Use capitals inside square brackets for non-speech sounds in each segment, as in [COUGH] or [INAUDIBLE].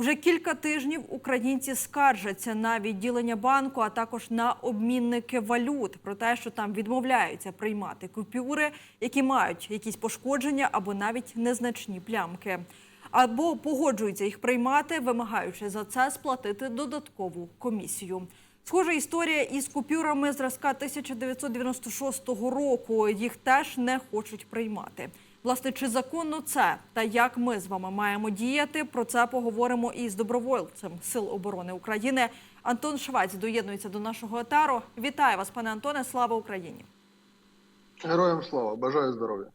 Уже кілька тижнів українці скаржаться на відділення банку, а також на обмінники валют про те, що там відмовляються приймати купюри, які мають якісь пошкодження або навіть незначні плямки. Або погоджуються їх приймати, вимагаючи за це сплатити додаткову комісію. Схожа історія із купюрами зразка 1996 року. Їх теж не хочуть приймати. Власне, чи законно це та як ми з вами маємо діяти? Про це поговоримо із добровольцем Сил оборони України. Антон Швець доєднується до нашого етару. Вітаю вас, пане Антоне. Слава Україні! Героям слава, бажаю здоров'я.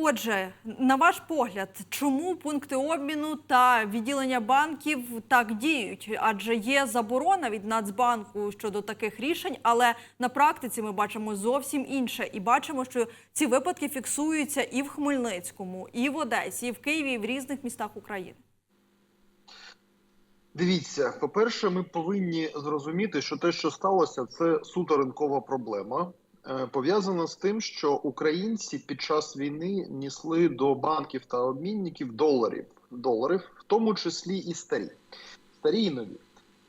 Отже, на ваш погляд, чому пункти обміну та відділення банків так діють? Адже є заборона від Нацбанку щодо таких рішень, але на практиці ми бачимо зовсім інше, і бачимо, що ці випадки фіксуються і в Хмельницькому, і в Одесі, і в Києві, і в різних містах України. Дивіться, по-перше, ми повинні зрозуміти, що те, що сталося, це суто ринкова проблема. Е, Пов'язана з тим, що українці під час війни несли до банків та обмінників доларів, доларів, в тому числі і старі, старі і нові.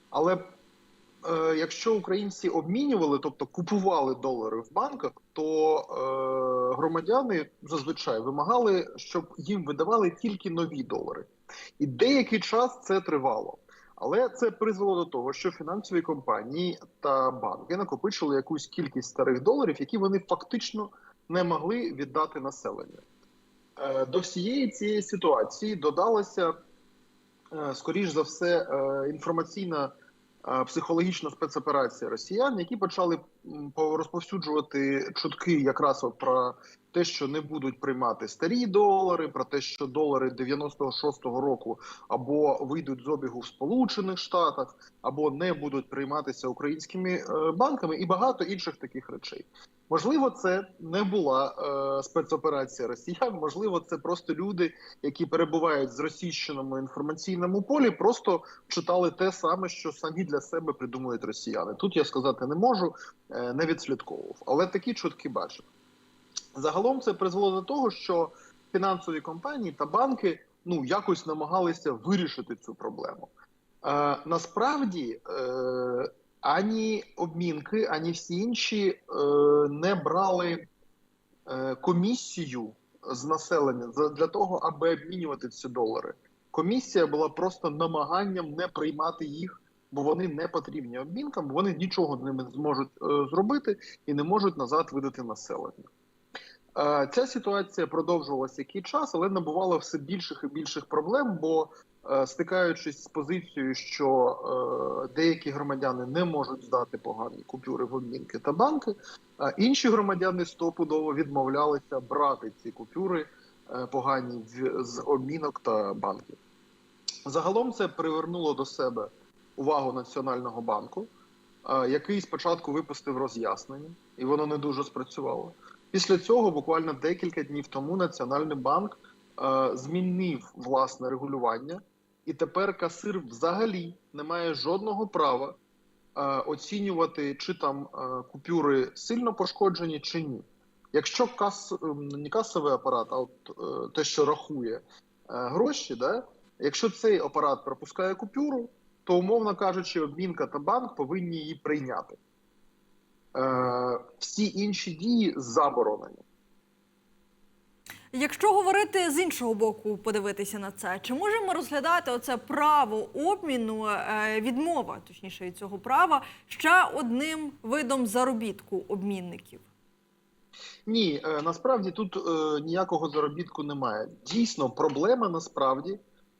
Але е, якщо українці обмінювали, тобто купували долари в банках, то е, громадяни зазвичай вимагали, щоб їм видавали тільки нові долари. І деякий час це тривало. Але це призвело до того, що фінансові компанії та банки накопичили якусь кількість старих доларів, які вони фактично не могли віддати населенню. Е, До всієї цієї ситуації додалася, е, скоріш за все, е, інформаційна психологічна спецоперація росіян, які почали розповсюджувати чутки якраз про те, що не будуть приймати старі долари, про те, що долари 96-го року або вийдуть з обігу в Сполучених Штатах, або не будуть прийматися українськими е, банками, і багато інших таких речей. Можливо, це не була е, спецоперація росіян. Можливо, це просто люди, які перебувають з російщеному інформаційному полі, просто читали те саме, що самі для себе придумують росіяни. Тут я сказати не можу, е, не відслідковував, але такі чутки бачив. Загалом це призвело до того, що фінансові компанії та банки ну якось намагалися вирішити цю проблему. Е, насправді е, ані обмінки, ані всі інші е, не брали е, комісію з населення для того, аби обмінювати ці долари. Комісія була просто намаганням не приймати їх, бо вони не потрібні обмінкам, бо вони нічого з ними зможуть е, зробити і не можуть назад видати населення. Е, Ця ситуація продовжувалася який час, але набувала все більших і більших проблем, бо е, стикаючись з позицією, що деякі громадяни не можуть здати погані купюри в обмінки та банки, інші громадяни стопудово відмовлялися брати ці купюри погані з обмінок та банків. Загалом це привернуло до себе увагу Національного банку, який спочатку випустив роз'яснення, і воно не дуже спрацювало. Після цього, буквально декілька днів тому, Національний банк змінив власне регулювання, і тепер касир взагалі не має жодного права оцінювати, чи там купюри сильно пошкоджені, чи ні. Якщо кас, ем, не касовий апарат, а от е, те, що рахує е, гроші, да, якщо цей апарат пропускає купюру, то умовно кажучи, обмінка та банк повинні її прийняти. Е, всі інші дії заборонені. Якщо говорити з іншого боку, подивитися на це, чи можемо розглядати оце право обміну, е, відмова точніше від цього права ще одним видом заробітку обмінників? Ні, е, насправді тут е, ніякого заробітку немає. Дійсно, проблема насправді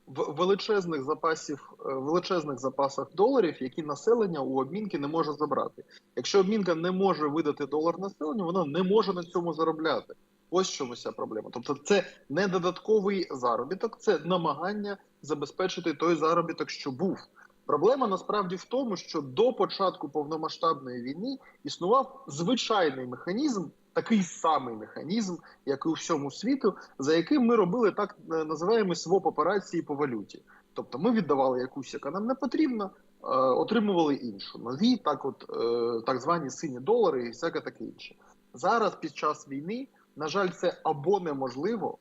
величезних запасів, е, величезних запасах доларів, які населення у обмінки не може забрати. Якщо обмінка не може видати долар населенню, вона не може на цьому заробляти. Ось чому вся проблема. Тобто, це не додатковий заробіток, це намагання забезпечити той заробіток, що був. Проблема насправді в тому, що до початку повномасштабної війни існував звичайний механізм, такий самий механізм, як і у всьому світу, за яким ми робили так е, називаємо своп операції по валюті. Тобто ми віддавали якусь, яка нам не потрібна, е, отримували іншу. Нові, так от е, так звані сині долари і всяке таке інше. Зараз під час війни, на жаль, це або неможливо,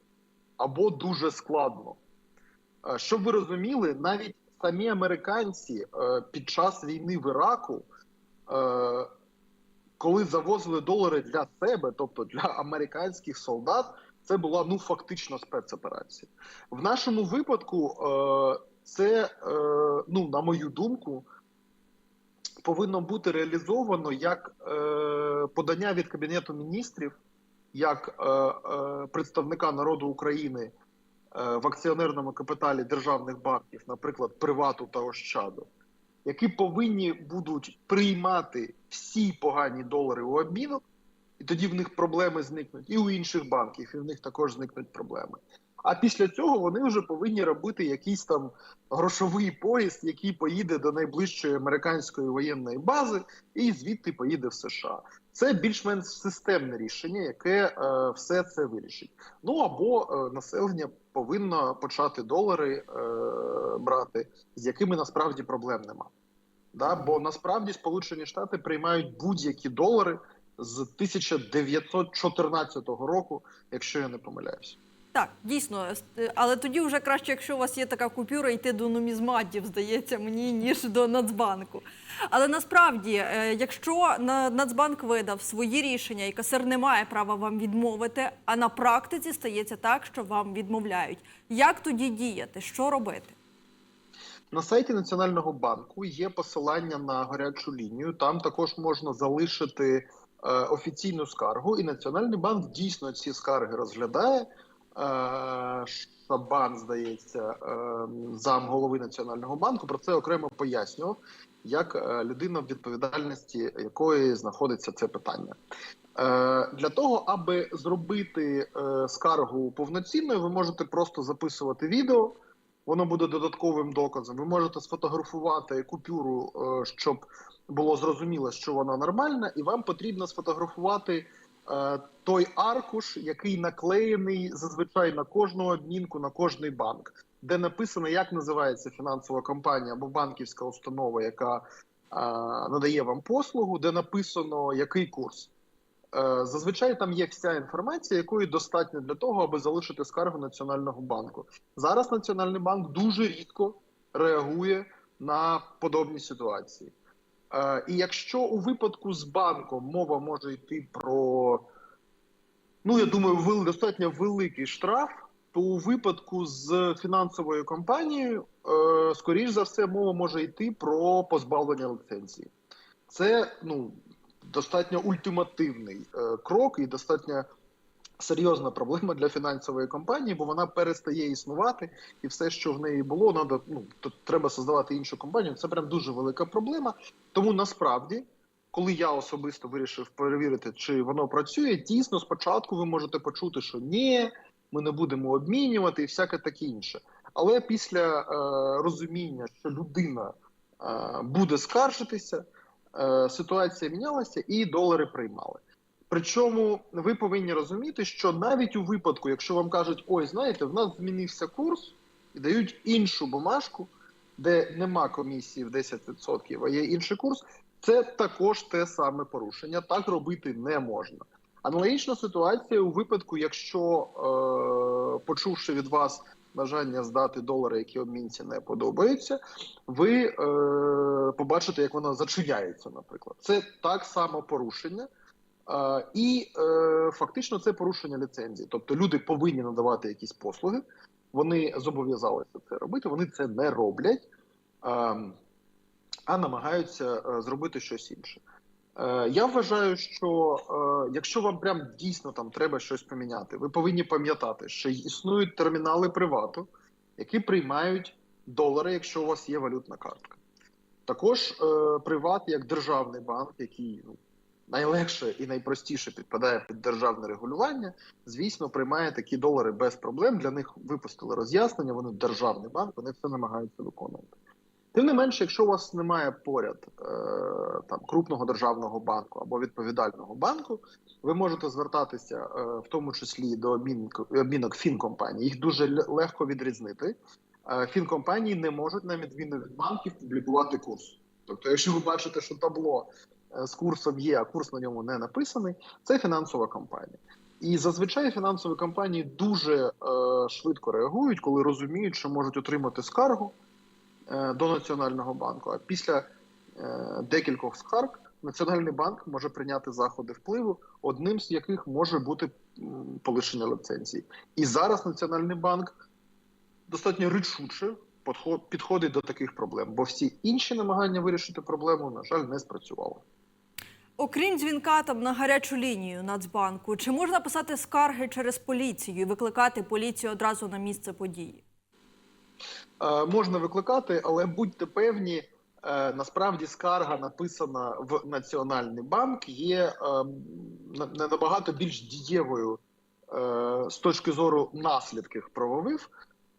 або дуже складно. Щоб ви розуміли, навіть самі американці під час війни в Іраку, коли завозили долари для себе, тобто для американських солдат, це була ну фактично спецоперація. В нашому випадку е, це, е, ну на мою думку, повинно бути реалізовано як е, подання від кабінету міністрів, як представника народу України в акціонерному капіталі державних банків, наприклад, Привату та Ощаду, які повинні будуть приймати всі погані долари у обмінок, і тоді в них проблеми зникнуть, і у інших банків, і в них також зникнуть проблеми. А після цього вони вже повинні робити якийсь там грошовий поїзд, який поїде до найближчої американської воєнної бази, і звідти поїде в США. Це більш-менш системне рішення, яке е, все це вирішить. Ну або е, населення повинно почати долари е, брати, з якими насправді проблем нема. Да? Бо насправді Сполучені Штати приймають будь-які долари з 1914 року, якщо я не помиляюся. Так, дійсно, е, але тоді вже краще, якщо у вас є така купюра, йти до нумізматів, здається мені, ніж до Нацбанку. Але насправді, е, якщо на- Нацбанк видав свої рішення, і касир не має права вам відмовити, а на практиці стається так, що вам відмовляють. Як тоді діяти? Що робити? На сайті Національного банку є посилання на гарячу лінію. Там також можна залишити е, офіційну скаргу, і Національний банк дійсно ці скарги розглядає. Е, Шабан, здається, е, зам голови Національного банку про це окремо пояснював, як е, людина в відповідальності якої знаходиться це питання. Для того, аби зробити скаргу повноцінною, ви можете просто записувати відео. Воно буде додатковим доказом. Ви можете сфотографувати купюру, щоб було зрозуміло, що вона нормальна, і вам потрібно сфотографувати той аркуш, який наклеєний зазвичай на кожну обмінку, на кожний банк, де написано, як називається фінансова компанія або банківська установа, яка е, надає вам послугу, де написано який курс. Е, Зазвичай там є вся інформація, якої достатньо для того, аби залишити скаргу Національного банку. Зараз Національний банк дуже рідко реагує на подобні ситуації. Е, І якщо у випадку з банком мова може йти про, ну я думаю, достатньо великий штраф, то у випадку з фінансовою компанією, е, скоріш за все, мова може йти про позбавлення ліцензії. Це ну достатньо ультимативний е, крок і достатньо серйозна проблема для фінансової компанії, бо вона перестає існувати, і все, що в неї було, надо, ну, то треба создавати іншу компанію. Це прям дуже велика проблема. Тому насправді, коли я особисто вирішив перевірити, чи воно працює, дійсно спочатку ви можете почути, що ні, ми не будемо обмінювати і всяке таке інше. Але після е, розуміння, що людина е, буде скаржитися, е, ситуація мінялася і долари приймали. Причому ви повинні розуміти, що навіть у випадку, якщо вам кажуть, ой, знаєте, в нас змінився курс і дають іншу бумажку, де нема комісії в 10%, а є інший курс, це також те саме порушення. Так робити не можна. Аналогічна ситуація у випадку, якщо е, почувши від вас бажання здати долари, які обмінці не подобаються, ви е, побачите, як воно зачиняється, наприклад. Це так само порушення. І е, фактично це порушення ліцензії. Тобто люди повинні надавати якісь послуги, вони зобов'язалися це робити, вони це не роблять, а намагаються е, зробити щось інше. Е, Я вважаю, що якщо вам прям дійсно там треба щось поміняти, ви повинні пам'ятати, що існують термінали привату, які приймають долари, якщо у вас є валютна картка. Також приват, як державний банк, який ну, найлегше і найпростіше підпадає під державне регулювання, звісно, приймає такі долари без проблем. Для них випустили роз'яснення. Вони державний банк, вони все намагаються виконувати. Тим не менше, якщо у вас немає поряд е, там крупного державного банку або відповідального банку, ви можете звертатися е, в тому числі до обмінок, фінкомпаній. Їх дуже легко відрізнити. Е, фінкомпанії не можуть на відміну від банків публікувати курс. Тобто, якщо ви бачите, що табло з курсом є, а курс на ньому не написаний, це фінансова компанія. І зазвичай фінансові компанії дуже е, швидко реагують, коли розуміють, що можуть отримати скаргу е, до Національного банку. А після е, декількох скарг Національний банк може прийняти заходи впливу, одним з яких може бути полишення ліцензії. І зараз Національний банк достатньо рішуче підходить до таких проблем, бо всі інші намагання вирішити проблему, на жаль, не спрацювали. Окрім дзвінка там на гарячу лінію Нацбанку, чи можна писати скарги через поліцію і викликати поліцію одразу на місце події? Е, можна викликати, але будьте певні, е, насправді скарга написана в Національний банк є е, набагато більш дієвою е, з точки зору наслідків правових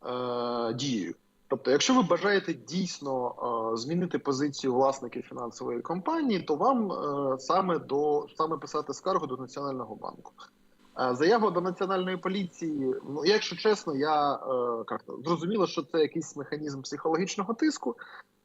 е, дією. Тобто, якщо ви бажаєте дійсно е, змінити позицію власників фінансової компанії, то вам е, саме до саме писати скаргу до Національного банку. Е, Заява до національної поліції. Ну, якщо чесно, я е, зрозуміло, що це якийсь механізм психологічного тиску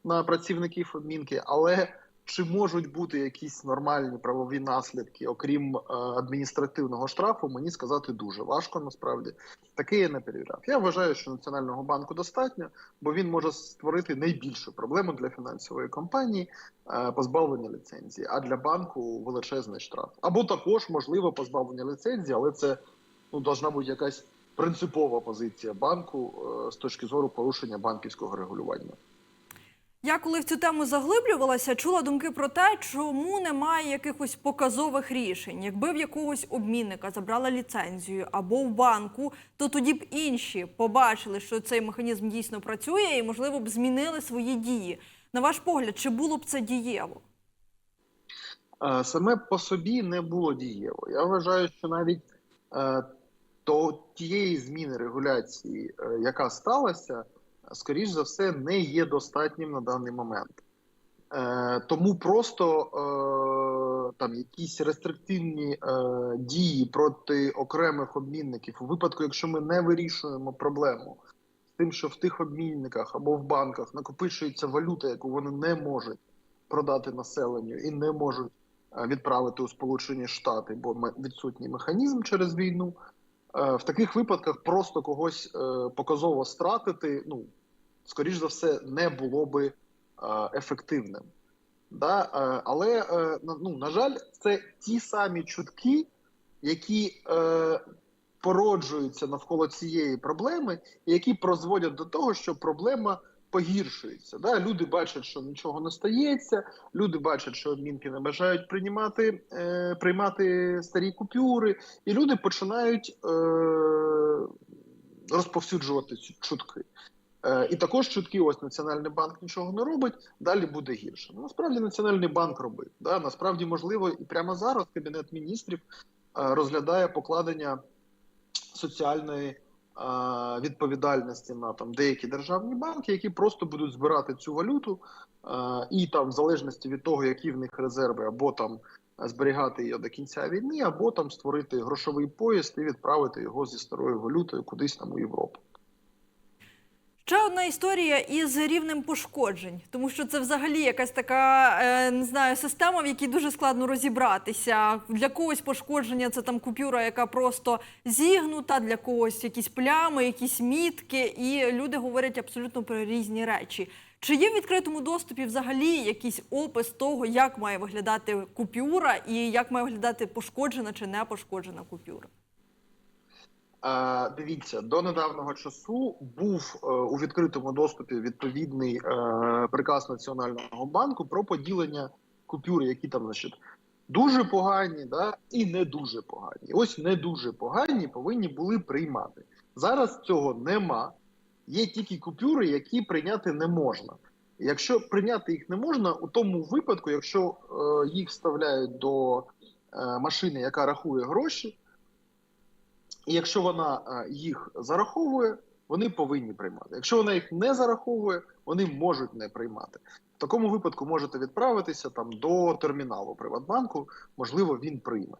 на працівників адмінки, але чи можуть бути якісь нормальні правові наслідки, окрім е, адміністративного штрафу, мені сказати дуже важко. Насправді таке я не перевіряв. Я вважаю, що національного банку достатньо, бо він може створити найбільшу проблему для фінансової компанії е, позбавлення ліцензії, а для банку величезний штраф. Або також можливо позбавлення ліцензії, але це ну должна бути якась принципова позиція банку е, з точки зору порушення банківського регулювання. Я коли в цю тему заглиблювалася, чула думки про те, чому немає якихось показових рішень. Якби в якогось обмінника забрали ліцензію або в банку, то тоді б інші побачили, що цей механізм дійсно працює, і можливо б змінили свої дії. На ваш погляд, чи було б це дієво? Е, Саме по собі не було дієво. Я вважаю, що навіть е, то тієї зміни регуляції, е, яка сталася, скоріш за все, не є достатнім на даний момент. Е, Тому просто е, там якісь рестриктивні е, дії проти окремих обмінників у випадку, якщо ми не вирішуємо проблему з тим, що в тих обмінниках або в банках накопичується валюта, яку вони не можуть продати населенню і не можуть е, відправити у Сполучені Штати, бо відсутній механізм через війну. Е, В таких випадках просто когось е, показово стратити, ну скоріш за все, не було би е, ефективним. Да? Але ну, на жаль, це ті самі чутки, які породжуються навколо цієї проблеми, і які призводять до того, що проблема погіршується. Да? Люди бачать, що нічого не стається, люди бачать, що адмінки не бажають приймати, е, приймати старі купюри, і люди починають е, розповсюджувати ці чутки. Е, І також чутки, ось Національний банк нічого не робить, далі буде гірше. Ну, насправді Національний банк робить. Да? Насправді, можливо, і прямо зараз Кабінет міністрів е, розглядає покладення соціальної відповідальності на там деякі державні банки, які просто будуть збирати цю валюту, е, і там, в залежності від того, які в них резерви, або там зберігати її до кінця війни, або там створити грошовий поїзд і відправити його зі старою валютою кудись там у Європу. Ще одна історія із рівнем пошкоджень, тому що це взагалі якась така е, не знаю система, в якій дуже складно розібратися. Для когось пошкодження це там купюра, яка просто зігнута, для когось якісь плями, якісь мітки, і люди говорять абсолютно про різні речі. Чи є в відкритому доступі взагалі якийсь опис того, як має виглядати купюра і як має виглядати пошкоджена чи не пошкоджена купюра? Дивіться, до недавнього часу був е, у відкритому доступі відповідний е, приказ Національного банку про поділення купюр, які там значить, дуже погані, да, і не дуже погані. Ось не дуже погані повинні були приймати. Зараз цього нема. Є тільки купюри, які прийняти не можна. Якщо прийняти їх не можна, у тому випадку, якщо е, їх вставляють до е, машини, яка рахує гроші. І якщо вона е, їх зараховує, вони повинні приймати. Якщо вона їх не зараховує, вони можуть не приймати. В такому випадку можете відправитися там до терміналу Приватбанку, можливо, він прийме.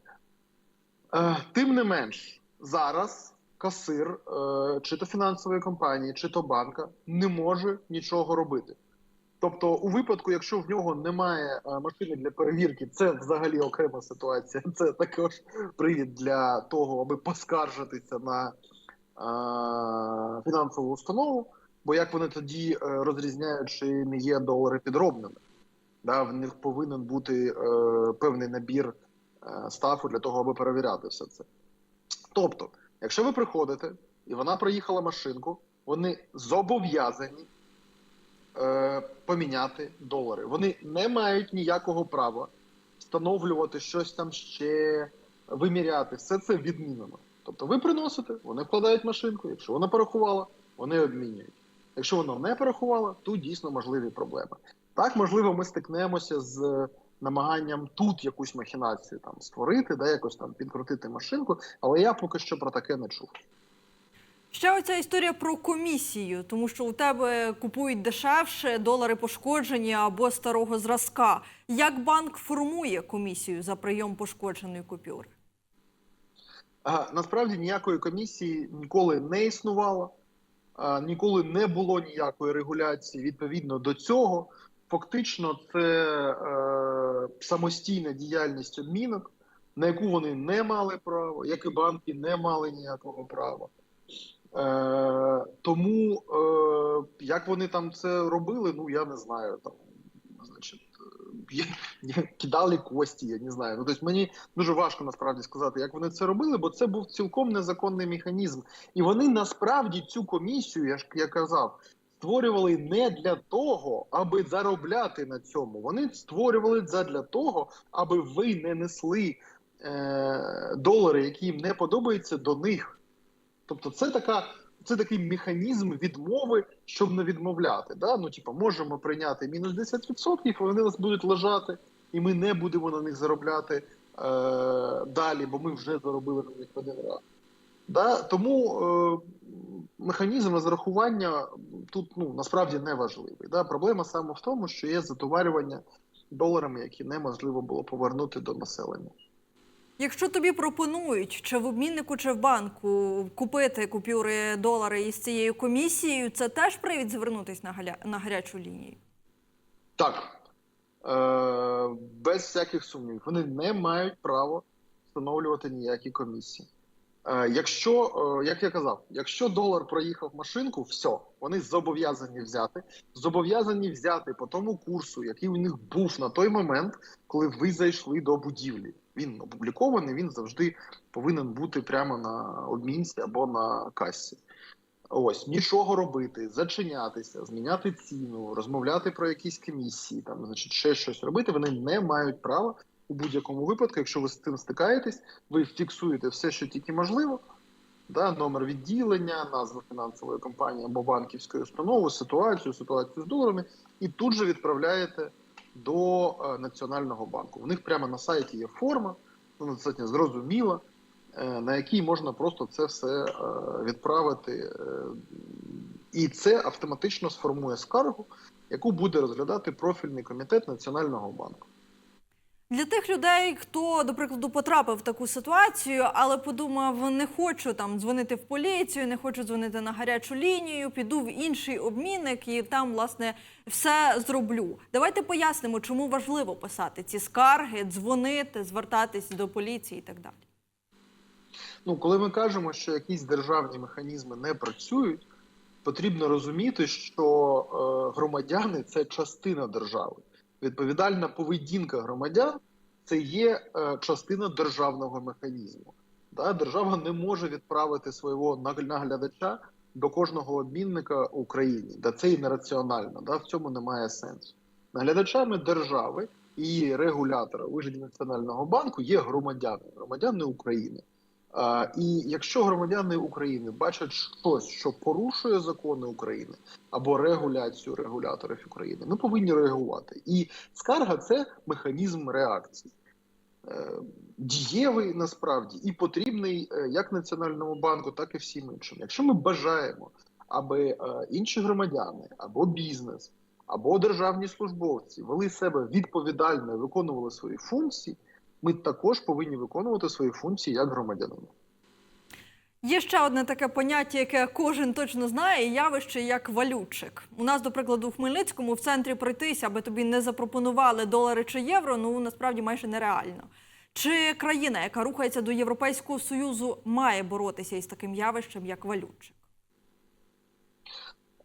Е, тим не менш, зараз касир е, чи то фінансової компанії, чи то банка не може нічого робити. Тобто, у випадку, якщо в нього немає е, машини для перевірки, це взагалі окрема ситуація. [LAUGHS] Це також привід для того, аби поскаржитися на е, фінансову установу. Бо як вони тоді е, розрізняють, чи не є долари підробними? Да, в них повинен бути е, певний набір е, стафу для того, аби перевіряти все це. Тобто, якщо ви приходите і вона проїхала машинку, вони зобов'язані поміняти долари. Вони не мають ніякого права встановлювати щось там ще, виміряти. Все це відмінено. Тобто ви приносите, вони вкладають машинку. Якщо вона порахувала, вони обмінюють. Якщо вона не порахувала, тут дійсно можливі проблеми. Так, можливо, ми стикнемося з намаганням тут якусь махінацію там створити, да, якось там підкрутити машинку, але я поки що про таке не чув. Ще оця історія про комісію, тому що у тебе купують дешевше, долари пошкоджені або старого зразка. Як банк формує комісію за прийом пошкодженої купюри? Насправді ніякої комісії ніколи не існувало, а, ніколи не було ніякої регуляції відповідно до цього. Фактично, це е, самостійна діяльність обмінок, на яку вони не мали права, як і банки не мали ніякого права. Е, тому е, як вони там це робили, ну я не знаю. Там, значить, е, кидали кості, я не знаю. Ну, тобто мені дуже важко насправді сказати, як вони це робили, бо це був цілком незаконний механізм. І вони насправді цю комісію, я ж я казав, створювали не для того, аби заробляти на цьому. Вони створювали для того, аби ви не несли е, долари, які їм не подобаються, до них. Тобто, це така. Це такий механізм відмови, щоб не відмовляти. Да? Ну, типу, можемо прийняти мінус 10%, і вони нас будуть лежати, і ми не будемо на них заробляти е, далі, бо ми вже заробили на них один раз. Да? Тому е, механізм розрахування тут ну, насправді не важливий. Да? Проблема саме в тому, що є затоварювання доларами, які неможливо було повернути до населення. Якщо тобі пропонують чи в обміннику, чи в банку купити купюри долари із цією комісією, це теж привід звернутися на, галя... на гарячу лінію. Так, е, без всяких сумнівів. Вони не мають права встановлювати ніякі комісії. Е, якщо, е, як я казав, якщо долар проїхав машинку, все, вони зобов'язані взяти, зобов'язані взяти по тому курсу, який у них був на той момент, коли ви зайшли до будівлі. Він опублікований, він завжди повинен бути прямо на обмінці або на касі. Ось нічого робити, зачинятися, зміняти ціну, розмовляти про якісь комісії, там значить ще щось робити. Вони не мають права у будь-якому випадку. Якщо ви з цим стикаєтесь, ви фіксуєте все, що тільки можливо. Да, номер відділення, назва фінансової компанії або банківської установи, ситуацію, ситуацію з доларами, і тут же відправляєте до е, Національного банку. У них прямо на сайті є форма, вона достатньо зрозуміла, е, на якій можна просто це все е, відправити, і це автоматично сформує скаргу, яку буде розглядати профільний комітет Національного банку. Для тих людей, хто, до прикладу, потрапив в таку ситуацію, але подумав, не хочу там дзвонити в поліцію, не хочу дзвонити на гарячу лінію, піду в інший обмінник і там, власне, все зроблю. Давайте пояснимо, чому важливо писати ці скарги, дзвонити, звертатись до поліції і так далі. Ну, коли ми кажемо, що якісь державні механізми не працюють, потрібно розуміти, що е, громадяни це частина держави. Відповідальна поведінка громадян це є е, частина державного механізму. Держава не може відправити свого наглядача до кожного обмінника в Україні. Це і нераціонально, да? в цьому немає сенсу. Наглядачами держави і регулятора у Національного банку є громадяни, громадяни України. І якщо громадяни України бачать щось, що порушує закони України або регуляцію регуляторів України, ми повинні реагувати. І скарга це механізм реакції. Е, Дієвий насправді і потрібний е, як Національному банку, так і всім іншим. Якщо ми бажаємо, аби е, інші громадяни або бізнес, або державні службовці вели себе відповідально виконували свої функції, ми також повинні виконувати свої функції як громадянини. Є ще одне таке поняття, яке кожен точно знає, явище як валютчик. У нас, до прикладу, в Хмельницькому в центрі пройтися, аби тобі не запропонували долари чи євро, ну насправді майже нереально. Чи країна, яка рухається до Європейського Союзу, має боротися із таким явищем, як валютчик?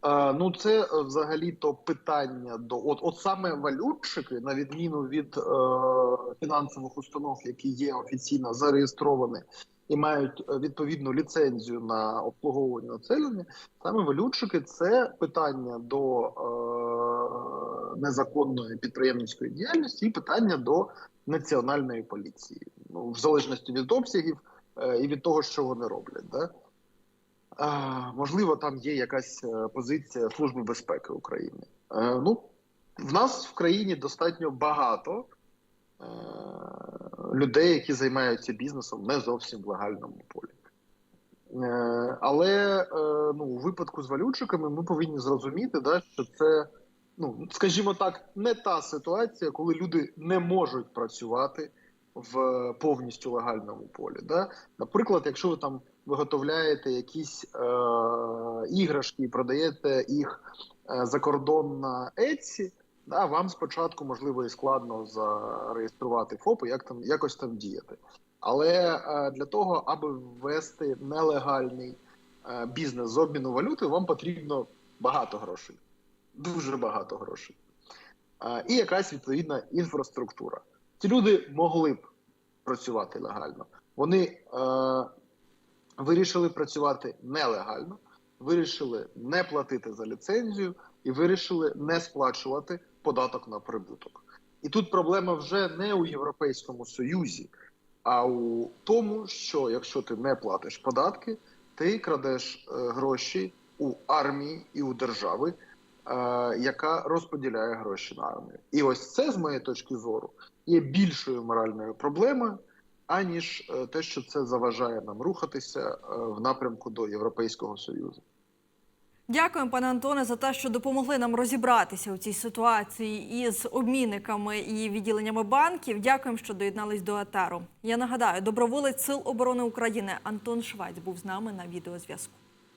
Е, Ну, це е, взагалі-то питання до от, от саме валютчики, на відміну від е, фінансових установ, які є офіційно зареєстровані і мають е, відповідну ліцензію на обслуговування населення, саме валютчики це питання до е, незаконної підприємницької діяльності і питання до національної поліції, ну в залежності від обсягів е, і від того, що вони роблять. Да? Можливо, там є якась е, позиція Служби безпеки України. Е, ну, в нас в країні достатньо багато е, людей, які займаються бізнесом не зовсім в легальному полі. Але ну, у випадку з валютчиками ми повинні зрозуміти, да, що це, ну, скажімо так, не та ситуація, коли люди не можуть працювати в повністю легальному полі. Да? Наприклад, якщо ви там виготовляєте якісь е, іграшки і продаєте їх е, за кордон на Etsy, да, вам спочатку можливо і складно зареєструвати ФОП, як там якось там діяти. Але е, для того, аби ввести нелегальний е, бізнес з обміну валюти, вам потрібно багато грошей, дуже багато грошей, е, і якась відповідна інфраструктура. Ці люди могли б працювати легально. Вони е, вирішили працювати нелегально, вирішили не платити за ліцензію і вирішили не сплачувати податок на прибуток. І тут проблема вже не у Європейському Союзі, а у тому, що якщо ти не платиш податки, ти крадеш е, гроші у армії і у держави, е, яка розподіляє гроші на армію. І ось це, з моєї точки зору, є більшою моральною проблемою, аніж е, те, що це заважає нам рухатися е, в напрямку до Європейського Союзу. Дякуємо, пане Антоне, за те, що допомогли нам розібратися у цій ситуації із обмінниками і відділеннями банків. Дякуємо, що доєднались до етеру. Я нагадаю, доброволець Сил оборони України Антон Швець був з нами на відеозв'язку.